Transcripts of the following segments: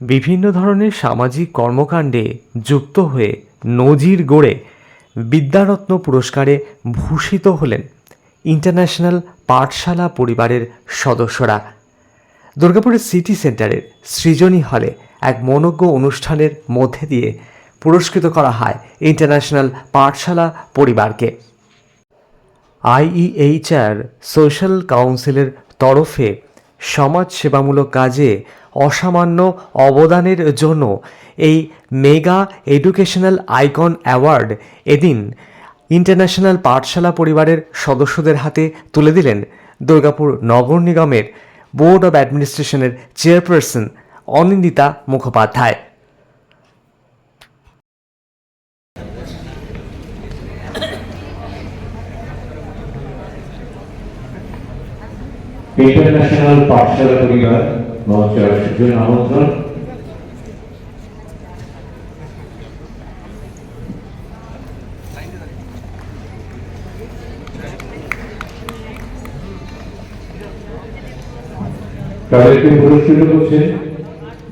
বিভিন্ন ধরনের সামাজিক কর্মকাণ্ডে যুক্ত হয়ে নজির গড়ে বিদ্যারত্ন পুরস্কারে ভূষিত হলেন ইন্টারন্যাশনাল পাঠশালা পরিবারের সদস্যরা। দুর্গাপুরের সিটি সেন্টারের সৃজনী হলে এক মনজ্ঞ অনুষ্ঠানের মধ্যে দিয়ে পুরস্কৃত করা হয় ইন্টারন্যাশনাল পাঠশালা পরিবারকে। আইইএইচআর সোশ্যাল কাউন্সিলের তরফে সমাজ সেবামূলক কাজে অসামান্য অবদানের জন্য এই মেগা এডুকেশনাল আইকন অ্যাওয়ার্ড এদিন ইন্টারন্যাশনাল পাঠশালা পরিবারের সদস্যদের হাতে তুলে দিলেন দুর্গাপুর নগর নিগমের বোর্ড অব অ্যাডমিনিস্ট্রেশনের চেয়ারপারসন অনিন্দিতা মুখোপাধ্যায়। ইন্টারন্যাশনাল পাঠশালা পরিবার মঞ্চে আসার জন্য আমন্ত্রণ তাদেরকে পুরস্কৃত করছেন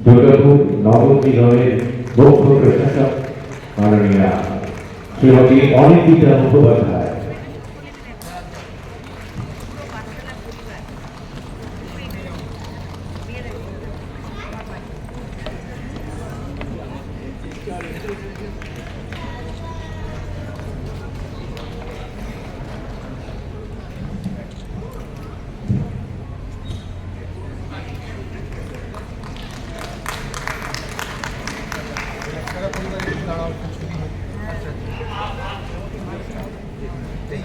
দুর্গাপুর নগর নিগমের মুখ্য প্রশাসক মাননীয়া শ্রীমতী অনিন্দিতা মুখোপাধ্যায়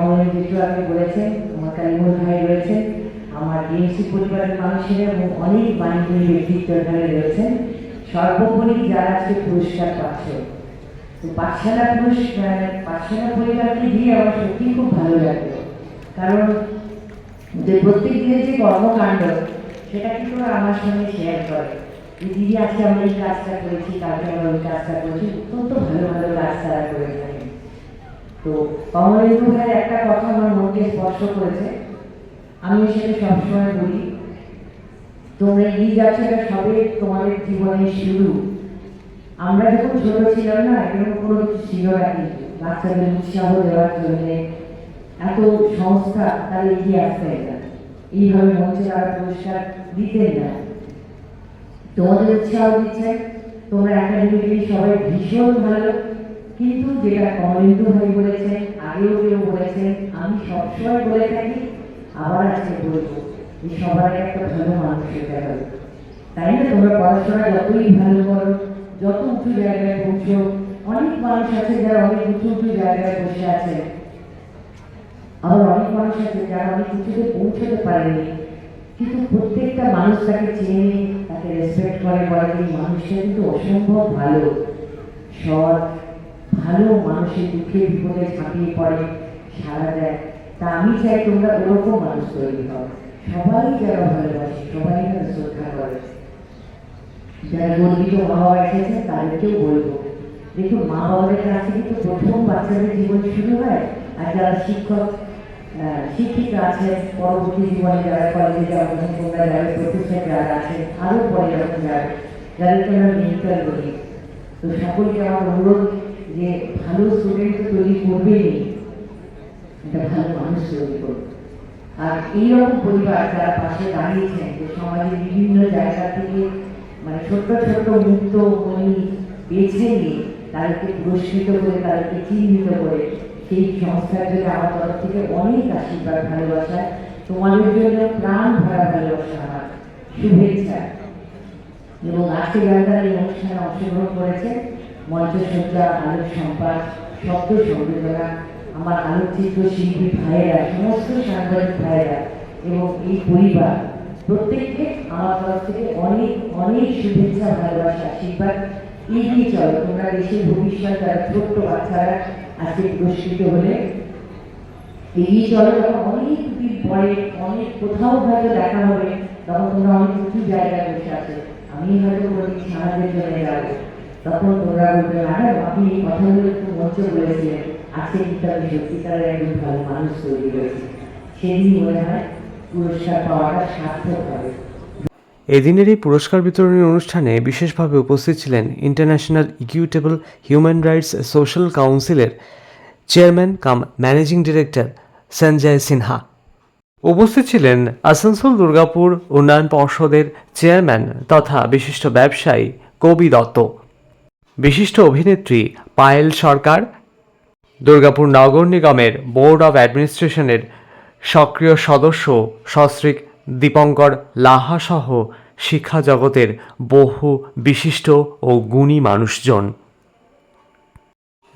আমার ভাই রয়েছেন, আমার পরিবারের মানুষেরা এবং অনেক বাণিজ্যিক ব্যক্তিত্ব এখানে সর্বোপরি যারা আজকে পুরস্কার পাচ্ছে। তো পাঠশালা পরিবারকে আমার খুব ভালো লাগল। কারণ যে প্রত্যেক দিনের যে কর্মকাণ্ড, সেটা কিন্তু আমার সঙ্গে শেয়ার করে। দিদি আজকে আমরা এই কাজটা করেছি, কালকে আমরা ওই কাজটা করেছি, অত্যন্ত ভালো ভালো কাজ তারা করে থাকে তো কমলেন্দু ভাইয়ের একটা কথা আমার মনকে স্পর্শ করেছে। আমি সেটা সবসময় বলি, তোমরা যাচ্ছ এটা সবে তোমাদের জীবনের শুরু আমরা যখন ছোট ছিলাম না, এরকম কোনো কিছু ছিল না কিন্তু। বাচ্চাদের উৎসাহ দেওয়ার জন্য এত সংস্থা তারা এগিয়ে আসতে না। এইভাবে মঞ্চে তারা পুরস্কার দিতেন না। তোমাদের উৎসাহ দিচ্ছে তোমরা একাডেমিক্যালি সবাই ভীষণ ভালো। কিন্তু যেটা কমলেন্দু ভাই বলেছেন, আগেও কেউ বলেছেন, আমি সবসময় বলে থাকি, আবার আজকে বলব যে সবার একটা ভালো মানুষ হতে হবে তাই না? তোমরা পড়াশোনা যতই ভালো করো, যত উঁচু জায়গায় পৌঁছো, অনেক মানুষ আছে যারা অনেক উঁচু উঁচু জায়গায় বসে আছে। আবার অনেক মানুষ আছে যারা অনেক উঁচুতে পৌঁছতে পারেনি। কিন্তু প্রত্যেকটা মানুষ তাকে চেনে, তাকে রেসপেক্ট করে, বলে মানুষটা কিন্তু অসম্ভব ভালো। সৎ ভালো মানুষের দুঃখে বিপদে ঝাঁপিয়ে পড়ে সারা দেয়। তা আমি চাই তোমরা ওরকম মানুষ তৈরি হও। সবাই যারা ভালোবাসে, সবাই যেন শ্রদ্ধা করে। যারা গর্বিত মা বাবা এসেছেন তাদেরকেও বলব। দেখুন মা বাবাদের কাছে কিন্তু প্রথম বাচ্চাদের জীবন শুরু হয়, আর যারা শিক্ষক শিক্ষিকা আছেন, পরবর্তী জীবনে যারা কলেজে যাবেন তোমরা যাবে প্রফেসর যারা আছেন আরও পরে যখন যাবে যাদেরকে আমরা মেন্টার বলি। তো সকলকে আমার অনুরোধ যে ভালো স্টুডেন্ট তো তৈরি করবেই। একটা ভালো মানুষ তৈরি করবে। আর এইরকম পরিবার যারা পাশে দাঁড়িয়েছেন, যে সমাজের বিভিন্ন জায়গা থেকে মানে ছোট্ট ছোট্ট মুক্ত মনি বেছে নিয়ে তাদেরকে পুরস্কৃত করে, তাদেরকে চিহ্নিত করে সেই সংস্থার জন্য আমার তরফ থেকে অনেক আশীর্বাদ, ভালোবাসা। তোমাদের জন্য প্রাণ ভরা ভালোবাসা আমার। শুভেচ্ছা। এবং আজকে যারা তারা এই অনুষ্ঠানে অংশগ্রহণ করেছে মঞ্চসজ্জা, আলোক সম্পাদ শব্দ সংযোজনা, আমার আলোকচিত্র শিল্পী ভাইয়েরা, সমস্ত সাংবাদিক ভাইয়েরা এবং এই পরিবার, প্রত্যেককে আমার তরফ থেকে অনেক অনেক শুভেচ্ছা, ভালোবাসা, আশীর্বাদ। এগিয়ে চলো, তোমরা দেশের ভবিষ্যৎ যারা ছোট্ট বাচ্চারা আজকে পুরস্কৃত হলে। এগিয়ে চলো অনেক দিন পরে, অনেক কোথাও হয়তো দেখা হবে, তখন তোমরা অনেক উঁচু জায়গায় বসে আছে। আমি হয়তো কোনোদিন সাহায্যের জন্য যাব। তখন তোমরা বলবে ম্যাডাম আপনি এই কথাগুলো একটু মঞ্চ বলেছিলেন আজকে কিন্তু আমি সত্যিকারের একজন ভালো মানুষ তৈরি হয়েছি সেদিনই মনে হয় পুরস্কার পাওয়াটা সার্থক হবে। এদিনের এই পুরস্কার বিতরণী অনুষ্ঠানে বিশেষভাবে উপস্থিত ছিলেন international equitable human rights social কাউন্সিলের chairman cum managing director Sanjay Sinha. উপস্থিত ছিলেন আসানসোল, দুর্গাপুর উন্নয়ন পর্ষদের চেয়ারম্যান তথা বিশিষ্ট ব্যবসায়ী কবি দত্ত। বিশিষ্ট অভিনেত্রী পায়েল সরকার দুর্গাপুর নগর নিগমের বোর্ড অব অ্যাডমিনিস্ট্রেশনের সক্রিয় সদস্য সস্ত্রীক দীপঙ্কর লাহা সহ শিক্ষা জগতের বহু বিশিষ্ট ও গুণী মানুষজন।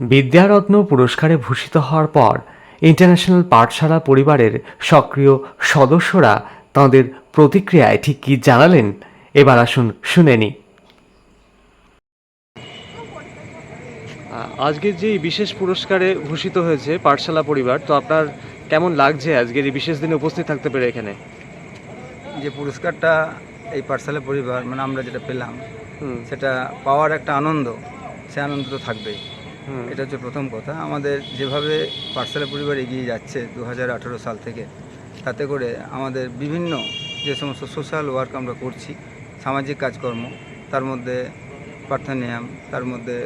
বিদ্যারত্ন পুরস্কারে ভূষিত হওয়ার পর ইন্টারন্যাশনাল পাঠশালা পরিবারের সক্রিয় সদস্যরা তাঁদের প্রতিক্রিয়ায় ঠিক কী জানালেন? এবার আসুন শুনে নিই। আজকের যে বিশেষ পুরস্কারে ভূষিত হয়েছে পাঠশালা পরিবার তো আপনার কেমন লাগছে আজকের এই বিশেষ দিনে উপস্থিত থাকতে পেরে এখানে? যে পুরস্কারটা এই পাঠশালা পরিবার মানে আমরা যেটা পেলাম সেটা পাওয়ার একটা আনন্দ সে আনন্দ তো থাকবেই। হুম। এটা হচ্ছে প্রথম কথা। আমাদের যেভাবে পাঠশালা পরিবার এগিয়ে যাচ্ছে দু হাজার আঠারো সাল থেকে তাতে করে আমাদের বিভিন্ন যে সমস্ত সোশ্যাল ওয়ার্ক আমরা করছি সামাজিক কাজকর্ম তার মধ্যে পার্থানিয়াম তার মধ্যে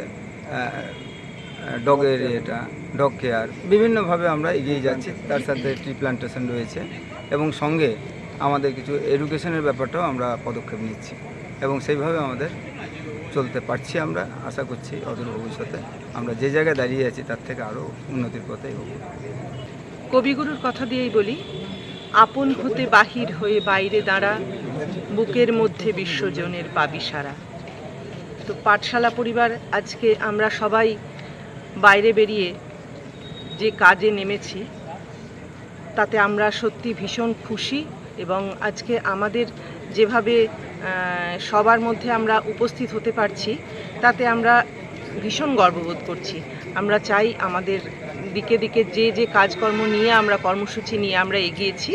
ডগের এটা, ডগ কেয়ার। বিভিন্নভাবে আমরা এগিয়ে যাচ্ছি, তার সাথে ট্রি প্লান্টেশন রয়েছে এবং সঙ্গে আমাদের কিছু এডুকেশনের ব্যাপারটাও আমরা পদক্ষেপ নিচ্ছি এবং সেইভাবে আমাদের চলতে পারছি আমরা। আশা করছি অদূর ভবিষ্যতে আমরা যে জায়গায় দাঁড়িয়ে আছি, তার থেকে আরও উন্নতির পথে এগোবো। কবিগুরুর কথা দিয়েই বলি, আপন হতে বাহির হয়ে বাইরে দাঁড়া, বুকের মধ্যে বিশ্বজনের পাবি সারা তো পাঠশালা পরিবার, আজকে আমরা সবাই বাইরে বেরিয়ে যে কাজে নেমেছি, তাতে আমরা সত্যি ভীষণ খুশি এবং আজকে আমাদের যেভাবে সবার মধ্যে আমরা উপস্থিত হতে পারছি, তাতে আমরা ভীষণ গর্ববোধ করছি। আমরা চাই আমাদের দিকে দিকে যে যে কাজকর্ম নিয়ে আমরা কর্মসূচি নিয়ে আমরা এগিয়েছি,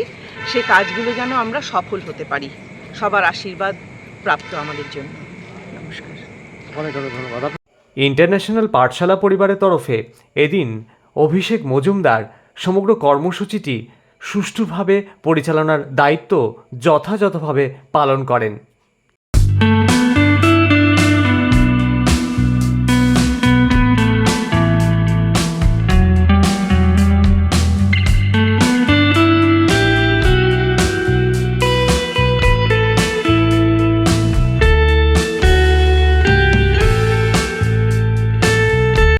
সে কাজগুলো যেন আমরা সফল হতে পারি। সবার আশীর্বাদ প্রাপ্ত আমাদের জন্য। নমস্কার। অনেক অনেক ধন্যবাদ। ইন্টারন্যাশনাল পাঠশালা পরিবারের তরফে এদিন অভিষেক মজুমদার সমগ্র কর্মসূচিটি সুষ্ঠুভাবে পরিচালনার দায়িত্ব যথাযথভাবে পালন করেন।